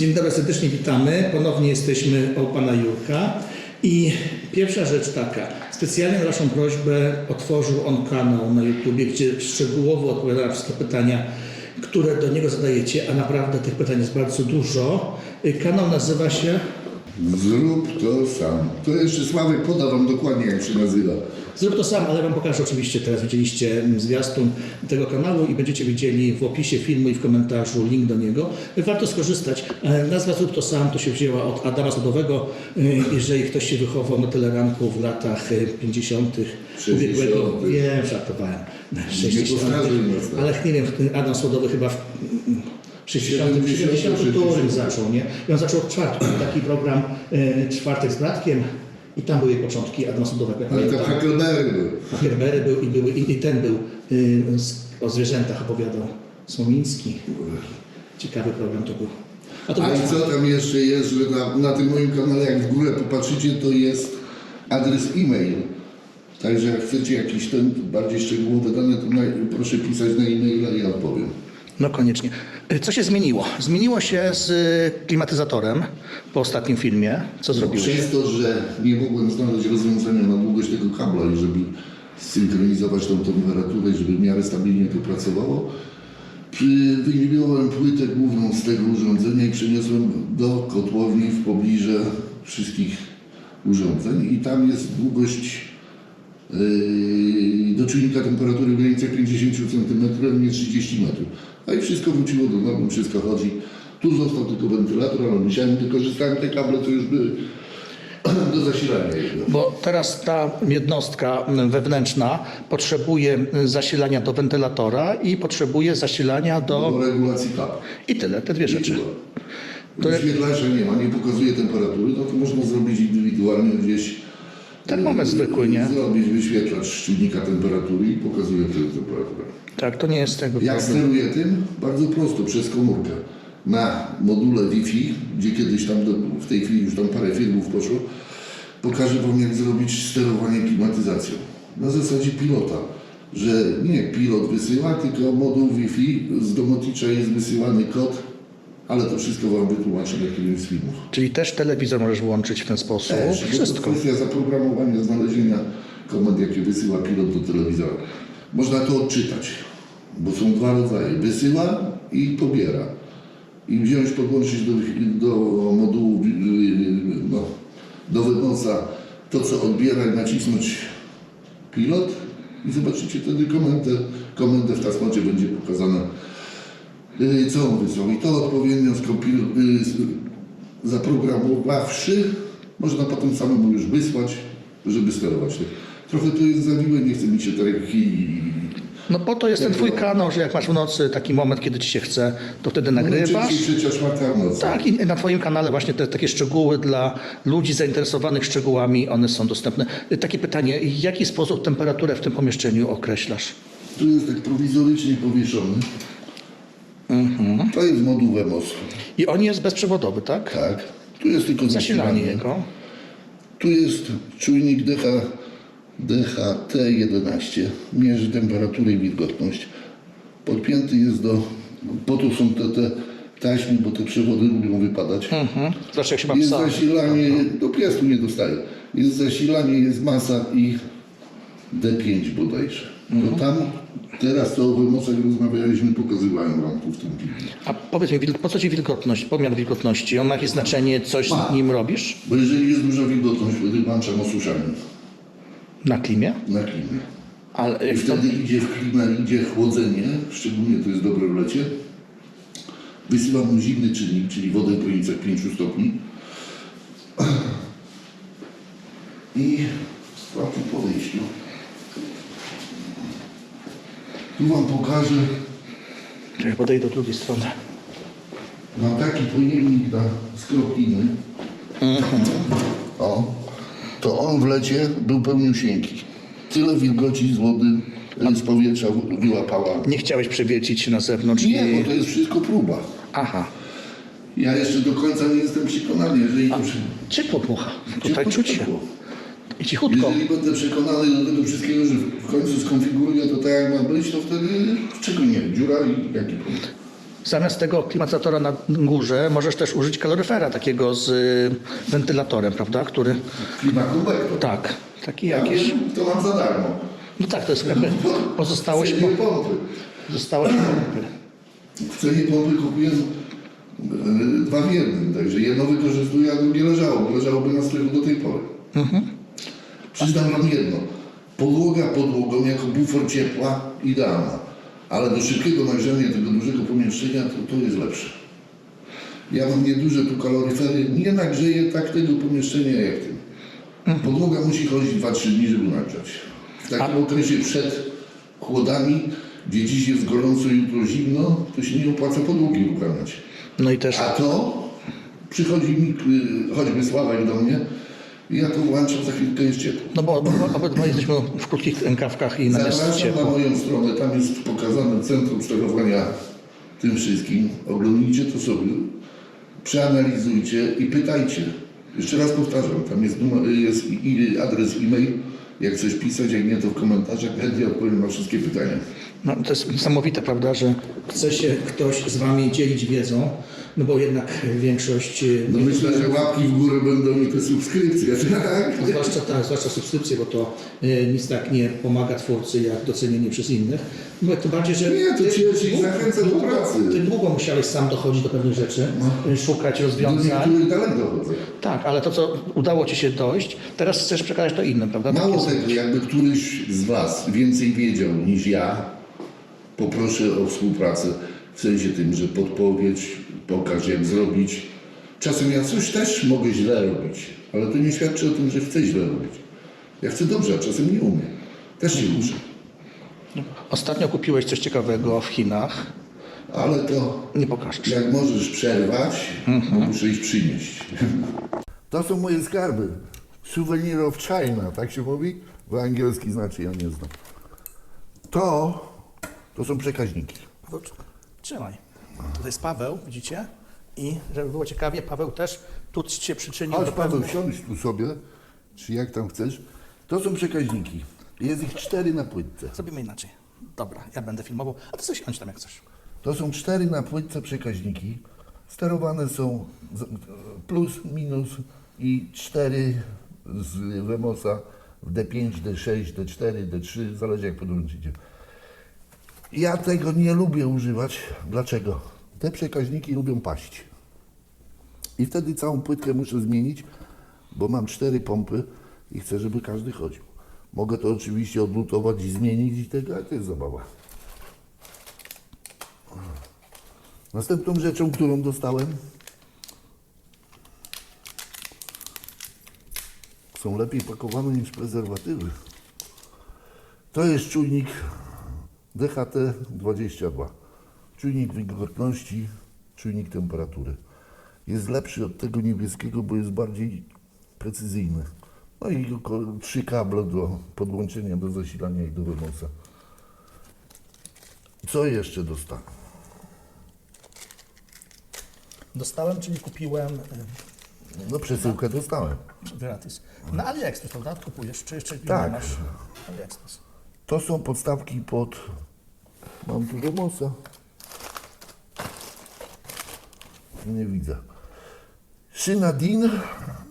Dzień dobry, serdecznie witamy. Ponownie jesteśmy u pana Jurka. I pierwsza rzecz taka. Specjalnie na Waszą prośbę otworzył on kanał na YouTubie, gdzie szczegółowo odpowiada na wszystkie pytania, które do niego zadajecie, a naprawdę tych pytań jest bardzo dużo. Y, Kanał nazywa się Zrób to sam. To jeszcze Sławek poda wam dokładnie jak się nazywa. Zrób to sam, ale Wam pokażę oczywiście teraz. Widzieliście mm, zwiastun tego kanału i będziecie widzieli w opisie filmu i w komentarzu link do niego. Warto skorzystać. E, Nazwa Zrób to sam to się wzięła od Adama Sadowego. E, Jeżeli ktoś się wychował na teleranku w latach e, 50. ubiegłego, 60.. wiem, żartowałem, 60. powtarzaj nas, tak. ale nie wiem, Adam Sadowy chyba w 60. 70., 70. którym zaczął, nie? I on zaczął od czwartku, taki program e, Czwartek z Bratkiem i tam były początki jak Ale to pamiętam. Huckleberry był. Gerbery był i, były, i, i ten był y, o zwierzętach opowiadał Słomiński. Ciekawy program to był. A to A i co tam jeszcze jest, że na, na tym moim kanale, jak w górę popatrzycie, to jest adres e-mail. Także jak chcecie jakiś ten bardziej szczegółowe dane, to na, proszę pisać na e-maila i ja odpowiem. No koniecznie. Y, Co się zmieniło? Zmieniło się z y, klimatyzatorem po ostatnim filmie. Co zrobiłeś? Przez to, że nie mogłem znaleźć rozwiązania na długość tego kabla i żeby synchronizować tą temperaturę, żeby w miarę stabilnie to pracowało, wyjmowałem płytę główną z tego urządzenia i przeniosłem do kotłowni w pobliże wszystkich urządzeń i tam jest długość yy, do czujnika temperatury w granicach 50 cm, nie 30 metrów. A i wszystko wróciło do normy, wszystko chodzi. Tu został tylko wentylator, ale musiałem wykorzystać te kable, co już były do zasilania jego. Bo teraz ta jednostka wewnętrzna potrzebuje zasilania do wentylatora i potrzebuje zasilania do... Do regulacji kap. I tyle, te dwie rzeczy. To- Wyświetlacza nie ma, nie pokazuje temperatury, no to można zrobić indywidualnie gdzieś. Termometr zwykły, nie? Zrobić wyświetlacz czujnika temperatury i pokazuje wtedy temperaturę. Tak, to nie jest tego Jak steruję tym? Bardzo prosto, przez komórkę. Na module Wi-Fi, gdzie kiedyś tam, do, w tej chwili już tam parę filmów poszło, pokażę Wam jak zrobić sterowanie klimatyzacją. Na zasadzie pilota, że nie pilot wysyła, tylko moduł Wi-Fi z domoticza jest wysyłany kod, ale to wszystko Wam wytłumaczę na którymś z filmów. Czyli też telewizor możesz włączyć w ten sposób. Też, bo To Wszystko. kwestia zaprogramowania, znalezienia komend, jakie wysyła pilot do telewizora. Można to odczytać, bo są dwa rodzaje. Wysyła i pobiera. I wziąć, podłączyć do, do modułu, yy, no, do wynosa to, co odbiera i nacisnąć pilot i zobaczycie wtedy komendę. Komendę w tasmacie będzie pokazana, co on wysłał. I to odpowiednio z- zaprogramowawszy, można potem samemu już wysłać, żeby sterować. tym. Trochę to jest zawiłe, nie chce mi się tak i No po to jest ten twój kanał, że jak masz w nocy taki moment, kiedy ci się chce, to wtedy nagrywasz. Trzecia, czwarta w nocy. Tak, i na Twoim kanale właśnie te takie szczegóły dla ludzi zainteresowanych szczegółami, one są dostępne. Y, Takie pytanie, w jaki sposób temperaturę w tym pomieszczeniu określasz? Tu jest tak prowizorycznie powieszony. To jest moduł WEMOS. I on jest bezprzewodowy, tak? Tak. Tu jest tylko Zasilanie jego. Tu jest czujnik DH, DHT11. Mierzy temperaturę i wilgotność. Podpięty jest do... Po to są te, te taśmy, bo te przewody lubią wypadać. Mhm. Zobacz, jak się ma Jest psa. zasilanie, do piastu nie dostaje. Jest zasilanie, jest masa i D5 bodajże. To tam, teraz to o wymocach rozmawialiśmy, pokazywałem wam tu w tym filmie. A powiedz mi, po co Ci wilgotność, pomiar wilgotności? On ma jakieś znaczenie, coś Ma. z nim robisz Bo jeżeli jest duża wilgotność, wtedy włączam osuszanie na klimie? na klimie. Ale I jak to, wtedy idzie w klimę, idzie chłodzenie, szczególnie to jest dobre w lecie. Wysyłam mu zimny czynnik, czyli wodę w granicach 5 stopni. I w takim podejściu. Tu Wam pokażę, Czekaj, podejdę do drugiej strony. mam taki pojemnik na skropliny. O, to on w lecie był pełniusieńki. Tyle wilgoci z wody, z powietrza wyłapała. Nie chciałeś przewiercić się na zewnątrz Nie, bo to jest wszystko próba. Aha. Ja jeszcze do końca nie jestem przekonany, jeżeli, Ciepło dmucha. Tutaj Ciepło, czuć się. ciepło. I cichutko. jeżeli będę przekonany do tego wszystkiego, że w końcu skonfiguruję to tak jak ma być, to wtedy czego nie? Dziura i jaki problem? Zamiast tego klimatyzatora na górze możesz też użyć kaloryfera takiego z y, wentylatorem, prawda? Który, Klimakonwektor. tak, taki Ja jakiś. wiem, To mam za darmo. No tak, to jest jakby pozostałość, Cenie pompy. pozostałość pompy. W cenie pompy kupiłem e, dwa w jednym, także jedno wykorzystuję, a drugie leżało, bo leżałoby na strychu do tej pory. Przyznam wam jedno, podłoga podłogą jako bufor ciepła idealna, ale do szybkiego nagrzania tego dużego pomieszczenia to, to jest lepsze. Ja mam nieduże tu kaloryfery, nie nagrzeję tak tego pomieszczenia jak tym. Podłoga musi chodzić 2-3 dni, żeby nagrzać. W takim okresie przed chłodami, gdzie dziś jest gorąco, jutro zimno, to się nie opłaca podłogi uprawiać. No i też A to przychodzi mi, y, choćby Sławek do mnie, i ja to włączam, za chwilkę jest ciepło. No bo, bo obydwaj jesteśmy w krótkich rękawkach i nam jest Zapraszam na ciepło. moją stronę, tam jest pokazane centrum sterowania tym wszystkim. Oglądnijcie to sobie, przeanalizujcie i pytajcie. Jeszcze raz powtarzam, tam jest, numer, jest i- i adres e-mail, jak coś pisać, jak nie to w komentarzach, chętnie odpowiem na wszystkie pytania. No, to jest niesamowite, prawda, że chce się ktoś z wami dzielić wiedzą, no bo jednak większość... y, No myślę, że łapki w górę będą i te subskrypcje, tak? No Zwłaszcza tak, zwłaszcza subskrypcje, bo to y, nic tak nie pomaga twórcy jak docenienie przez innych. No tym bardziej, że Nie, to i długo- zachęca do pracy. Ty długo musiałeś sam dochodzić do pewnych rzeczy, y, szukać Do rozwiązań. niektórych dalej dochodzę. Tak, ale to, co udało ci się dojść, teraz chcesz przekazać to innym, prawda? Tak Mało jest. tego, jakby któryś z Was więcej wiedział niż ja, poproszę o współpracę w sensie tym, że podpowiedź, pokaż jak zrobić. Czasem ja coś też mogę źle robić, ale to nie świadczy o tym, że chcę źle robić. Ja chcę dobrze, a czasem nie umiem. Też się uczę. Ostatnio kupiłeś coś ciekawego w Chinach. Ale to Nie pokażesz. jak możesz przerwać, to muszę ich przynieść. To są moje skarby. Souvenir of China, tak się mówi? W angielski znaczy, ja nie znam. To, to są przekaźniki. Trzymaj. Tutaj jest Paweł, widzicie? I żeby było ciekawie, Paweł też tu się przyczynił Chodź do Paweł, pewnych... siądź tu sobie, czy jak tam chcesz. To są przekaźniki. Jest ich cztery na płytce. Zrobimy inaczej. Dobra, ja będę filmował, a ty coś siądź tam jak coś. To są cztery na płytce przekaźniki. Sterowane są z- plus, minus i cztery z Wemosa w D5, D6, D4, D3, zależy jak podłączycie. Ja tego nie lubię używać. Dlaczego? Te przekaźniki lubią paść. I wtedy całą płytkę muszę zmienić, bo mam cztery pompy i chcę, żeby każdy chodził. Mogę to oczywiście odlutować i zmienić i tego, ale to jest zabawa. Następną rzeczą, którą dostałem, są lepiej pakowane niż prezerwatywy. To jest czujnik DHT22. Czujnik wilgotności, czujnik temperatury. Jest lepszy od tego niebieskiego, bo jest bardziej precyzyjny. No i trzy kable do podłączenia do zasilania i do wymosa. Co jeszcze dostałem? Dostałem, czyli kupiłem No przesyłkę dostałem. y, gratis. Na AliExpress, prawda? Kupujesz, czy jeszcze Tak. nie masz? AliExpress. To są podstawki pod... Mam tu Remosa. Nie widzę. Szyna DIN,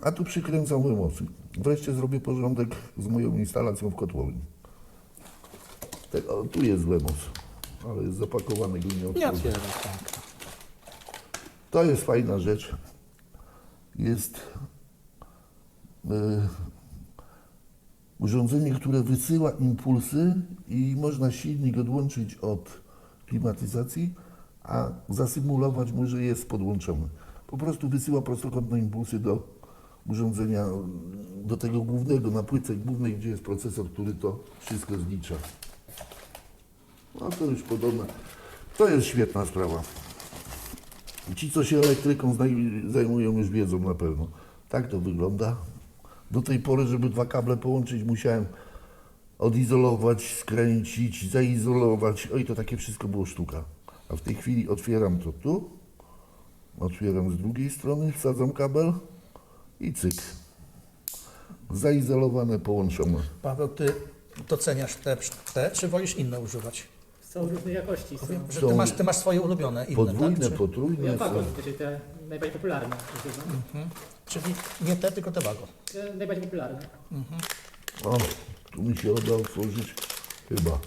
a tu przykręcam Remosy. Wreszcie zrobię porządek z moją instalacją w kotłowni. Tak, o, tu jest Remos, ale jest zapakowany, go nie Nie otworzę. otwieram, tak. To jest fajna rzecz. Jest e, urządzenie, które wysyła impulsy i można silnik odłączyć od klimatyzacji, a zasymulować mu, że jest podłączony. Po prostu wysyła prostokątne impulsy do urządzenia, do tego głównego, na płytce głównej, gdzie jest procesor, który to wszystko zlicza. No to już podobne. To jest świetna sprawa. Ci, co się elektryką zajmują, już wiedzą na pewno. Tak to wygląda. Do tej pory, żeby dwa kable połączyć, musiałem odizolować, skręcić, zaizolować. Oj, to takie wszystko było sztuka. A w tej chwili otwieram to tu, otwieram z drugiej strony, wsadzam kabel i cyk. Zaizolowane, połączone. Paweł, ty doceniasz te, te, czy wolisz inne używać? Są różnej jakości. Są. Wiem, że Są ty masz, ty masz swoje ulubione inne, Podwójne, tak? Czy, potrójne Ja są. wagon, czyli te najbardziej popularne. używam. Czyli nie te, tylko te wago. Najbardziej popularne. O, tu mi się uda otworzyć. Chyba.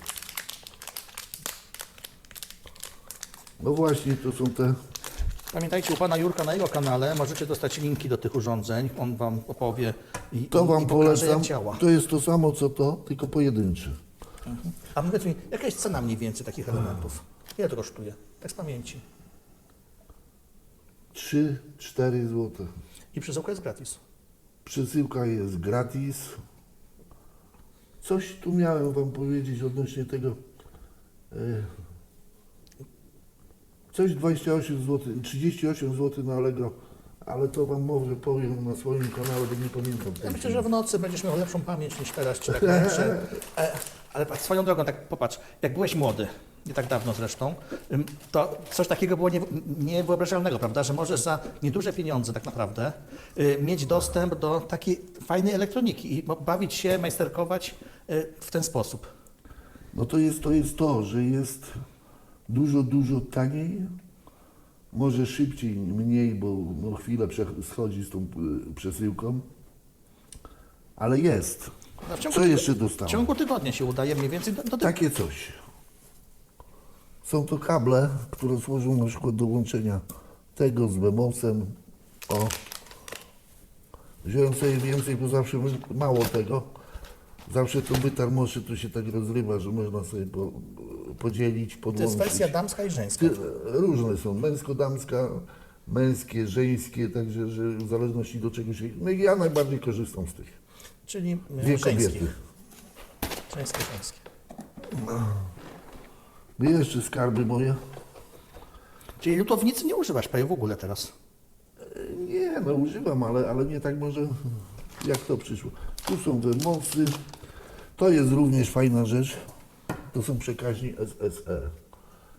No właśnie, to są te... Pamiętajcie, u pana Jurka na jego kanale możecie dostać linki do tych urządzeń. On wam opowie i, To i, wam i pokaże, polecam. jak działa. To jest to samo co to, tylko pojedyncze. A powiedz mi, jaka jest cena mniej więcej takich elementów? Ile to kosztuje? Tak z pamięci. 3-4 zł. I przesyłka jest gratis. Przesyłka jest gratis. Coś tu miałem wam powiedzieć odnośnie tego. e, Coś 28 zł, 38 zł na Allegro, ale to wam może powiem na swoim kanale, bo nie pamiętam. Ja myślę, że w nocy będziesz miał lepszą pamięć niż teraz, czy tak. E, ale swoją drogą, tak popatrz, jak byłeś młody, nie tak dawno zresztą, to coś takiego było nie, niewyobrażalnego, prawda, że możesz za nieduże pieniądze tak naprawdę y, mieć dostęp do takiej fajnej elektroniki i bawić się, majsterkować y, w ten sposób. No to jest, to jest to, że jest dużo, dużo taniej, może szybciej, mniej, bo no chwilę schodzi z tą y, przesyłką, ale jest. No, w ciągu Co jeszcze W dostałem? ciągu tygodnia się udaje mniej więcej do, do. Takie coś. Są to kable, które służą na przykład do łączenia tego z Bemosem. O. Wziąłem sobie więcej, bo zawsze mało tego. Zawsze to bytar moszy to się tak rozrywa, że można sobie po, podzielić, To jest podłączyć. wersja damska i żeńska. Różne są, męsko-damska, męskie, żeńskie, także że w zależności do czego się... No i ja najbardziej korzystam z tych. Czyli y, Dwie żeńskich. kobiety. Żeńskie, żeńskie. Jeszcze skarby moje. Czyli lutownicy nie używasz prawie w ogóle teraz. Nie, no używam, ale, ale nie tak może jak to przyszło. Tu są wymosy. To jest również fajna rzecz. To są przekaźni SSR,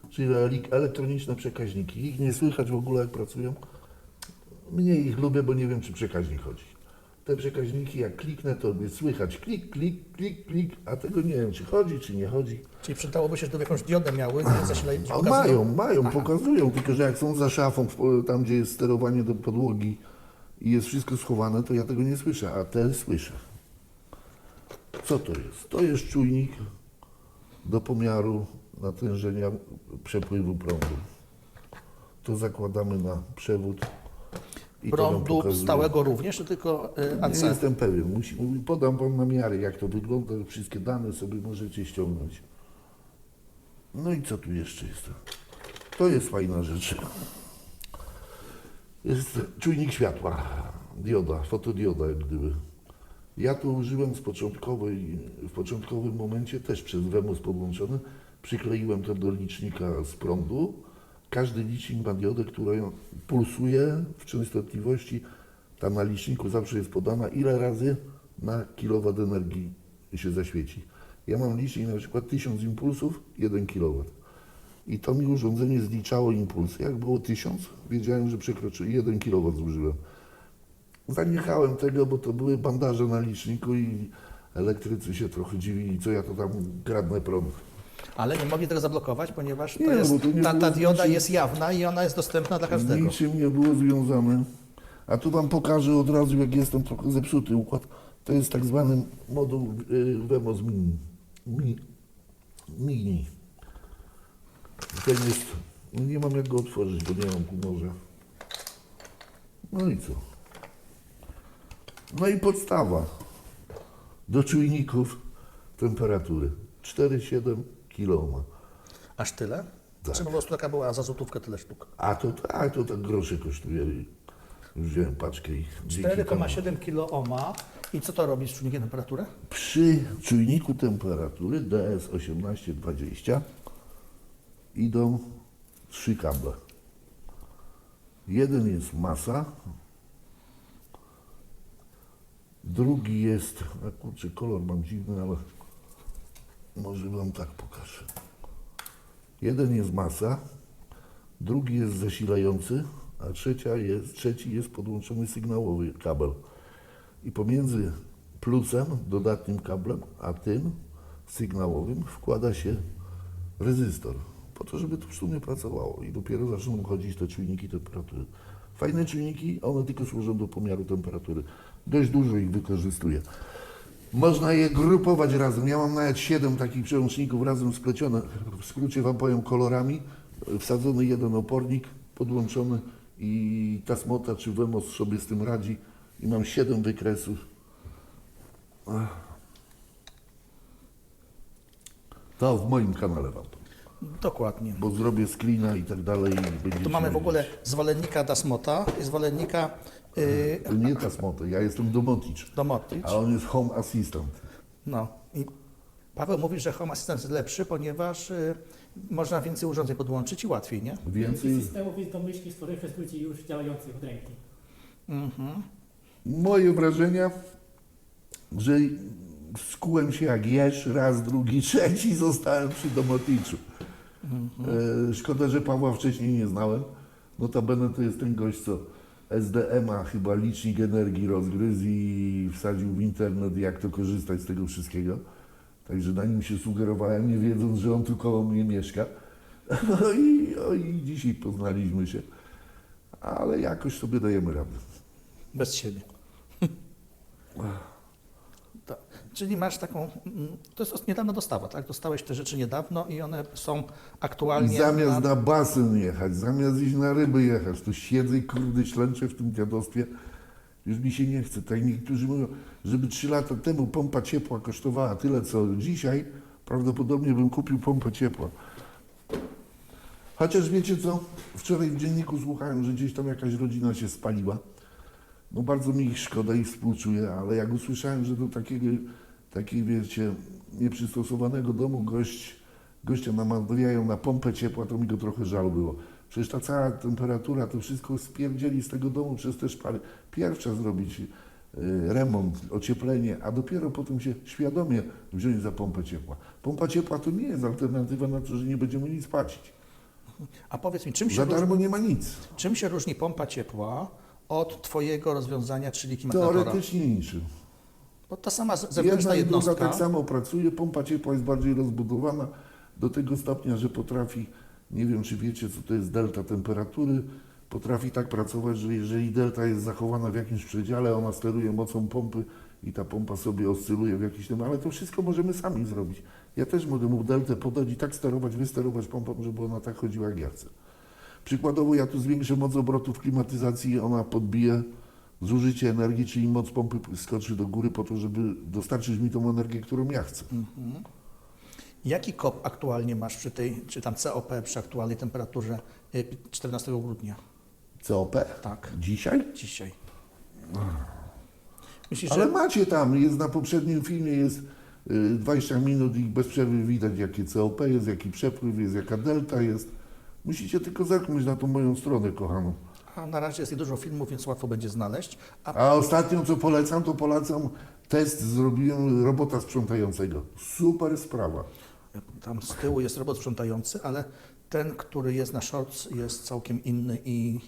czyli elektroniczne przekaźniki. Ich nie słychać w ogóle jak pracują. Mniej ich lubię, bo nie wiem czy przekaźnik chodzi. Te przekaźniki jak kliknę to mnie słychać klik, klik, klik, klik, a tego nie wiem czy chodzi, czy nie chodzi. Czyli przydałoby się, żeby jakąś diodę miały, nie zasilaj, A mają, mają, pokazują, tylko że jak są za szafą, tam gdzie jest sterowanie do podłogi i jest wszystko schowane, to ja tego nie słyszę, a te słyszę. Co to jest? To jest czujnik do pomiaru natężenia przepływu prądu. To zakładamy na przewód i Prądu stałego również, czy tylko AC? Nie jestem pewien. Musi, podam Wam na miarę, jak to wygląda. Wszystkie dane sobie możecie ściągnąć. No i co tu jeszcze jest? To jest fajna rzecz. Jest czujnik światła, dioda, fotodioda jak gdyby. Ja to użyłem z początkowej, w początkowym momencie też przez Wemos podłączony. Przykleiłem to do licznika z prądu. Każdy licznik ma diodę, która pulsuje w częstotliwości. Tam na liczniku zawsze jest podana, ile razy na kilowat energii się zaświeci. Ja mam licznik na przykład 1000 impulsów, 1 kW. I to mi urządzenie zliczało impulsy. Jak było 1000, wiedziałem, że przekroczyłem 1 kW zużyłem. Zaniechałem tego, bo to były bandaże na liczniku i elektrycy się trochę dziwili, co ja to tam kradnę prąd. Ale nie mogli tego zablokować, ponieważ to Nie, jest, bo to nie ta, ta było dioda znaczy- jest jawna i ona jest dostępna dla każdego. Niczym nie było związane. A tu Wam pokażę od razu, jak jest tam trochę zepsuty układ. To jest tak zwany moduł y, Wemos Mini. Mi, mini. Ten jest, no nie mam jak go otworzyć, bo nie mam noża. No i co? No i podstawa do czujników temperatury. 4,7 kg. Aż tyle? Tak. Prostu taka była za złotówkę tyle sztuk? A to tak, to tak groszy kosztuje. Już wziąłem paczkę i dzięki temu. 4,7 kilo ohma. I co to robi z czujnikiem temperatury? Przy czujniku temperatury DS1820 idą trzy kable. Jeden jest masa, drugi jest, a kurczę, kolor mam dziwny, ale może wam tak pokażę. Jeden jest masa, drugi jest zasilający, a trzecia jest, trzeci jest podłączony sygnałowy kabel. I pomiędzy plusem, dodatnim kablem, a tym sygnałowym wkłada się rezystor, po to, żeby to w sumie pracowało i dopiero zaczną chodzić te czujniki temperatury. Fajne czujniki, one tylko służą do pomiaru temperatury. Dość dużo ich wykorzystuję. Można je grupować razem. Ja mam nawet 7 takich przełączników razem splecione. W skrócie Wam powiem kolorami. Wsadzony jeden opornik, podłączony i ta smota czy Wemos sobie z tym radzi. I mam 7 wykresów. To w moim kanale Wam. Dokładnie. Bo zrobię screena i tak dalej. i będziecie Tu mamy w ogóle zwolennika Dasmota i zwolennika yy, To nie ta smota, ja jestem domoticz. Domotic. A on jest home assistant. No i Paweł mówi, że Home Assistant jest lepszy, ponieważ y, można więcej urządzeń podłączyć i łatwiej, nie? Więcej systemów jest domyślnie stworzonych przez ludzi już działających od ręki. Moje wrażenia, że skułem się jak jesz, raz, drugi, trzeci, zostałem przy Domoticzu. E, szkoda, że Pawła wcześniej nie znałem. Notabene to jest ten gość, co SDM-a chyba licznik energii rozgryzł i wsadził w internet, jak to korzystać z tego wszystkiego. Także na nim się sugerowałem, nie wiedząc, że on tu koło mnie mieszka. No i, o, i dzisiaj poznaliśmy się. Ale jakoś sobie dajemy radę. Bez siebie. Czyli masz taką, mm, to jest niedawna dostawa, tak? Dostałeś te rzeczy niedawno i one są aktualnie... Zamiast na- na basen jechać, zamiast iść na ryby jechać, to siedzę i kurde ślęczę w tym dziadostwie. Już mi się nie chce. Tak niektórzy mówią, żeby trzy lata temu pompa ciepła kosztowała tyle, co dzisiaj, prawdopodobnie bym kupił pompę ciepła. Chociaż wiecie co, wczoraj w dzienniku słuchałem, że gdzieś tam jakaś rodzina się spaliła. No bardzo mi ich szkoda i współczuję, ale jak usłyszałem, że do takiego, takiej wiecie, nieprzystosowanego domu gość, gościa namawiają na pompę ciepła, to mi go trochę żal było. Przecież ta cała temperatura, to wszystko spierdzieli z tego domu przez te szpary. Pierw trzeba zrobić y, remont, ocieplenie, a dopiero potem się świadomie wziąć za pompę ciepła. Pompa ciepła to nie jest alternatywa na to, że nie będziemy nic płacić. A powiedz mi, czym się, Za różni, darmo nie ma nic. czym się różni pompa ciepła od Twojego rozwiązania, czyli klimatyzatora? Teoretycznie niczym. Bo ta sama zewnętrzna Jedna i druga jednostka... tak samo pracuje, pompa ciepła jest bardziej rozbudowana do tego stopnia, że potrafi, nie wiem czy wiecie co to jest delta temperatury, potrafi tak pracować, że jeżeli delta jest zachowana w jakimś przedziale, ona steruje mocą pompy i ta pompa sobie oscyluje w jakiś tym, ale to wszystko możemy sami zrobić. Ja też mogę mu deltę podać i tak sterować, wysterować pompą, żeby ona tak chodziła jak ja chcę. Przykładowo ja tu zwiększę moc obrotów klimatyzacji, ona podbije zużycie energii, czyli moc pompy skoczy do góry po to, żeby dostarczyć mi tą energię, którą ja chcę. Jaki kop aktualnie masz przy tej, czy tam COP przy aktualnej temperaturze y, 14 grudnia? COP? Tak, Dzisiaj? dzisiaj. Myślisz, Ale że... macie tam, jest na poprzednim filmie, jest y, 20 minut i bez przerwy widać, jakie COP jest, jaki przepływ jest, jaka delta jest. Musicie tylko zerknąć na tą moją stronę, kochaną. A na razie jest nie dużo filmów, więc łatwo będzie znaleźć. A A ostatnio, co polecam, to polecam test zrobiłem robota sprzątającego. Super sprawa. tam z tyłu jest robot sprzątający, ale ten, który jest na shorts jest całkiem inny i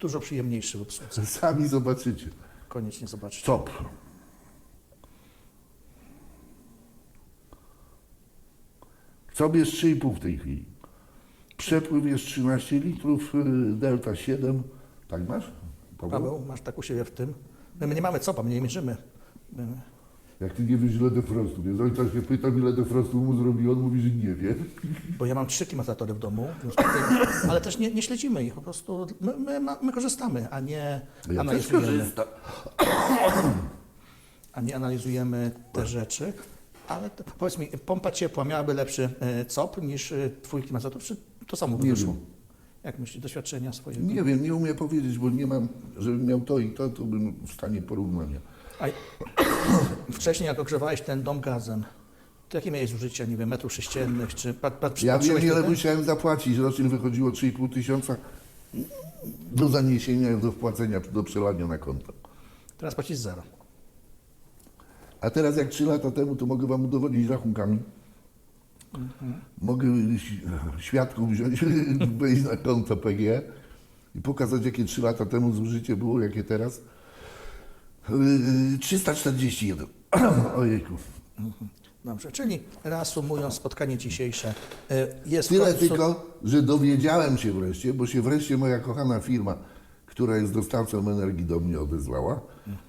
dużo przyjemniejszy w obsłudze. Sami zobaczycie. Koniecznie zobaczcie. Top. COP jest 3,5 w tej chwili. Przepływ jest 13 litrów, y, delta 7. Tak masz? Paweł? Paweł, masz tak u siebie w tym? My, my nie mamy copa, my nie mierzymy. My, Jak ty nie wiesz ile defrostu, więc ojca się pytam ile defrostu mu zrobił, on mówi, że nie wie. bo ja mam trzy klimatyzatory w domu, ale też nie, nie śledzimy ich, po prostu my, my, my korzystamy, a nie Ja analizujemy. a nie analizujemy te rzeczy. Ale to, powiedz mi, pompa ciepła miałaby lepszy e, COP niż e, twój klimatyzator, czy to samo wyszło? Jak myślisz, doświadczenia swojego? Nie wiem, nie umiem powiedzieć, bo nie mam, żebym miał to i to, to bym w stanie porównania. A wcześniej jak ogrzewałeś ten dom gazem, to jakie miałeś zużycia, nie wiem, metrów sześciennych, czy pat, pat, Ja wiem, ile musiałem zapłacić. Rocznie wychodziło 3,5 tysiąca do zaniesienia, do wpłacenia, do przelania na konto. Teraz płacisz zero. A teraz jak 3 lata temu, to mogę Wam udowodnić rachunkami. Mogę świadków wziąć, wejść na konto PG i pokazać, jakie 3 lata temu zużycie było, jakie teraz. Yy, 341. Ojejku. Dobrze, czyli reasumując spotkanie dzisiejsze, y, jest Tyle końcu- tylko, że dowiedziałem się wreszcie, bo się wreszcie moja kochana firma, która jest dostawcą energii do mnie odezwała.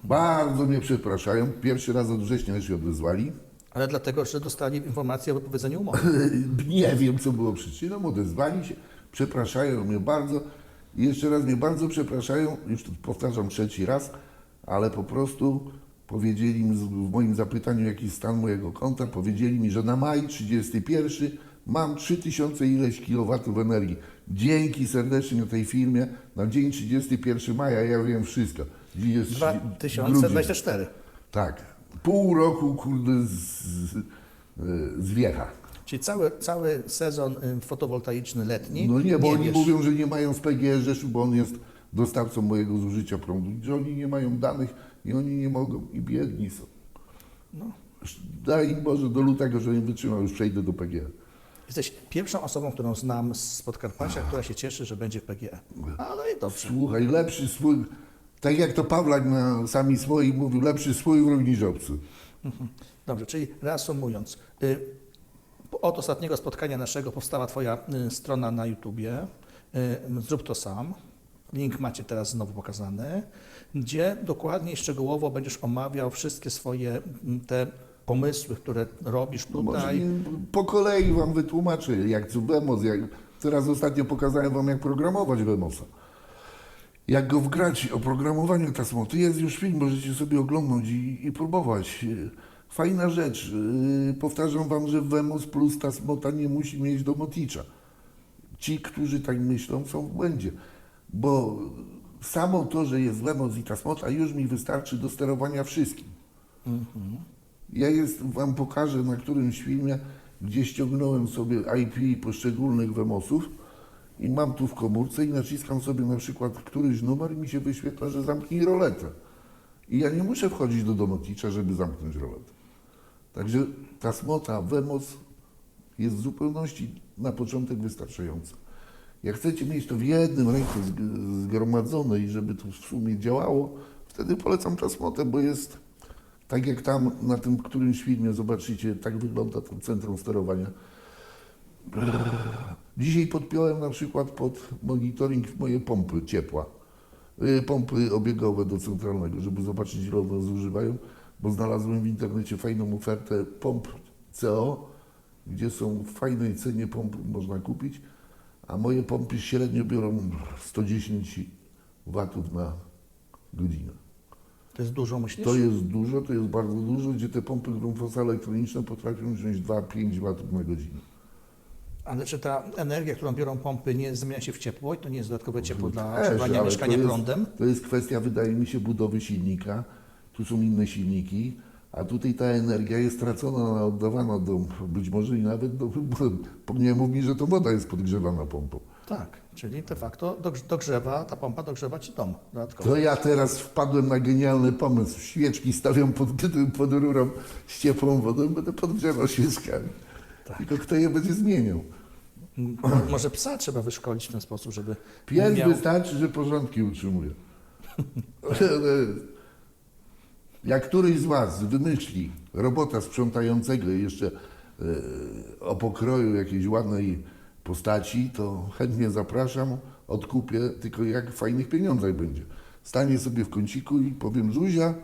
Bardzo mnie przepraszają. Pierwszy raz od września się odezwali. Ale dlatego, że dostali informację o wypowiedzeniu umowy. Nie wiem, co było przyczyną, odezwali się, przepraszają mnie bardzo. I jeszcze raz mnie bardzo przepraszają, już to powtarzam trzeci raz, ale po prostu powiedzieli mi w moim zapytaniu, jaki jest stan mojego konta, powiedzieli mi, że na maj 31 mam 3000 ileś kilowatów energii. Dzięki serdecznie tej firmie na dzień 31 maja ja wiem wszystko. Dziś jest grudzień. 2024. Tak. Pół roku, kurde, z, wiecha. Czyli cały, cały sezon y, fotowoltaiczny letni. No nie, bo oni wiesz. mówią, że nie mają z PGE Rzeszów, bo on jest dostawcą mojego zużycia prądu, że oni nie mają danych i oni nie mogą i biedni są. No. Daj im Boże do lutego, że nie wytrzymał, już przejdę do PGE. Jesteś pierwszą osobą, którą znam z Podkarpacia, która się cieszy, że będzie w PGE. A no i dobrze. Słuchaj, lepszy swój, tak jak to Pawlak na sami swoi mówił, lepszy swój wróg niż obcy. Dobrze, czyli reasumując, y, od ostatniego spotkania naszego powstała Twoja y, strona na YouTubie. Y, Zrób to sam. Link macie teraz znowu pokazany, gdzie dokładnie i szczegółowo będziesz omawiał wszystkie swoje mm, te pomysły, które robisz No tutaj. nie, po kolei wam wytłumaczę, jak co Wemos, jak teraz ostatnio pokazałem wam, jak programować Wemosa. Jak go wgrać, oprogramowanie Tasmoty. Jest już film, możecie sobie oglądnąć i, i próbować. Fajna rzecz. Yy, Powtarzam wam, że Wemos plus Tasmota nie musi mieć do Moticza. Ci, którzy tak myślą, są w błędzie. Bo samo to, że jest Wemos i Tasmota już mi wystarczy do sterowania wszystkim. Ja jest, wam pokażę na którymś filmie, gdzie ściągnąłem sobie IP poszczególnych Wemosów i mam tu w komórce i naciskam sobie na przykład któryś numer i mi się wyświetla, że zamknij roletę. I ja nie muszę wchodzić do domoticza, żeby zamknąć roletę. Także ta smota Wemos jest w zupełności na początek wystarczająca. Jak chcecie mieć to w jednym ręku zg- zgromadzone i żeby to w sumie działało, wtedy polecam tasmotę, bo jest tak jak tam na tym którymś filmie zobaczycie, tak wygląda to centrum sterowania. Dzisiaj podpiąłem na przykład pod monitoring moje pompy ciepła, y, pompy obiegowe do centralnego, żeby zobaczyć ile one zużywają, bo znalazłem w internecie fajną ofertę pomp CO, gdzie są w fajnej cenie pomp można kupić, a moje pompy średnio biorą 110 watów na godzinę. To jest dużo, myślisz? To jest dużo, to jest bardzo dużo, gdzie te pompy grunfowe elektroniczne potrafią wziąć 2-5 watów na godzinę. Ale czy ta energia, którą biorą pompy, nie zamienia się w ciepło i to nie jest dodatkowe ciepło dla ogrzewania mieszkania to jest, prądem? To jest kwestia, wydaje mi się, budowy silnika. Tu są inne silniki, a tutaj ta energia jest stracona, oddawana do, być może i nawet do, nie mów mi, że to woda jest podgrzewana pompą. Tak, czyli de facto dogrz- dogrzewa, ta pompa dogrzewa ci dom dodatkowo. To ja teraz wpadłem na genialny pomysł. Świeczki stawiam pod, pod rurą z ciepłą wodą, będę podgrzewał świeczkami. Tak. Tylko kto je będzie zmieniał? Może psa trzeba wyszkolić w ten sposób, żeby Pies miał... wystarczy, że porządki utrzymuje. Jak któryś z Was wymyśli robota sprzątającego i jeszcze e, o pokroju jakiejś ładnej postaci, to chętnie zapraszam, odkupię, tylko jak w fajnych pieniądzach będzie. Stanie sobie w kąciku i powiem, Zuzia,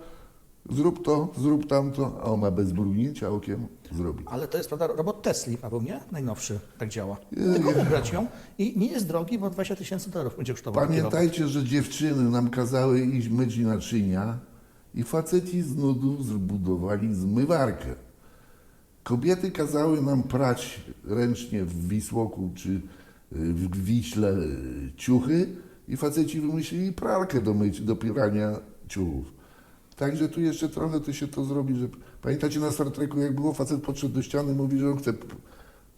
zrób to, zrób tamto, a ona bez mrugnięcia okiem zrobi. Ale to jest prawda, robot Tesli, Paweł, nie? Najnowszy tak działa. Tylko ubrać ją i nie jest drogi, bo 20 tysięcy dolarów będzie kosztował. Pamiętajcie, że dziewczyny nam kazały iść myć naczynia i faceci z nudów zbudowali zmywarkę. Kobiety kazały nam prać ręcznie w Wisłoku czy y, w Wiśle y, ciuchy i faceci wymyślili pralkę do, myć, do pirania ciuchów. Także tu jeszcze trochę to się to zrobi, że... Pamiętacie na Star Treku, jak było, facet podszedł do ściany, mówi, że on chce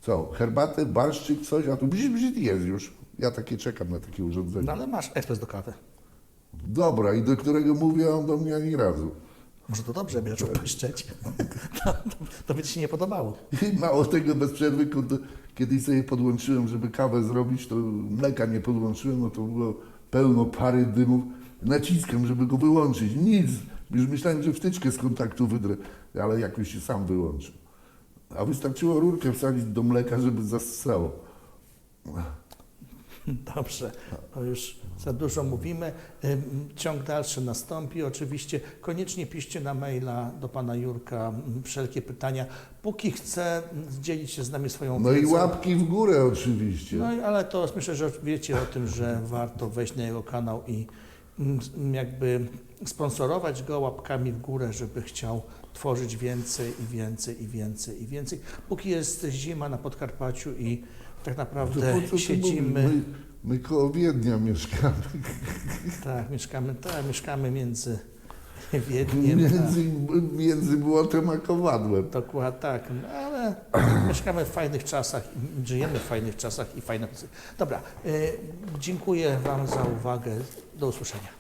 co, herbatę, barszczyk, coś, a tu brzyd, brzyd jest już. Ja takie czekam na takie urządzenie. No ale masz ekspres do kawy. Dobra, i do którego mówię, a on do mnie ani razu. Może to dobrze, będziesz upuszczać. To, to, to by ci się nie podobało. I mało tego, bez przerwy, kurde, kiedyś sobie podłączyłem, żeby kawę zrobić, to mleka nie podłączyłem, no to było pełno pary dymów. Naciskam, żeby go wyłączyć. Nic. Już myślałem, że wtyczkę z kontaktu wydrę, ale jakoś się sam wyłączył. A wystarczyło rurkę wsadzić do mleka, żeby zassało. Dobrze, to już za dużo mówimy. Ciąg dalszy nastąpi. Oczywiście koniecznie piszcie na maila do pana Jurka wszelkie pytania. Póki chce dzielić się z nami swoją No i łapki w górę oczywiście. No ale to myślę, że wiecie o tym, że warto wejść na jego kanał i jakby sponsorować go łapkami w górę, żeby chciał tworzyć więcej i więcej i więcej i więcej. Póki jest zima na Podkarpaciu i tak naprawdę siedzimy. My, my koło Wiednia mieszkamy. Tak, mieszkamy, tak, mieszkamy między Wiedniem. a- Między, między błotem a kowadłem. Dokładnie tak, no, ale mieszkamy w fajnych czasach, żyjemy w fajnych czasach i fajne. Dobra, y, dziękuję Wam za uwagę. Do usłyszenia.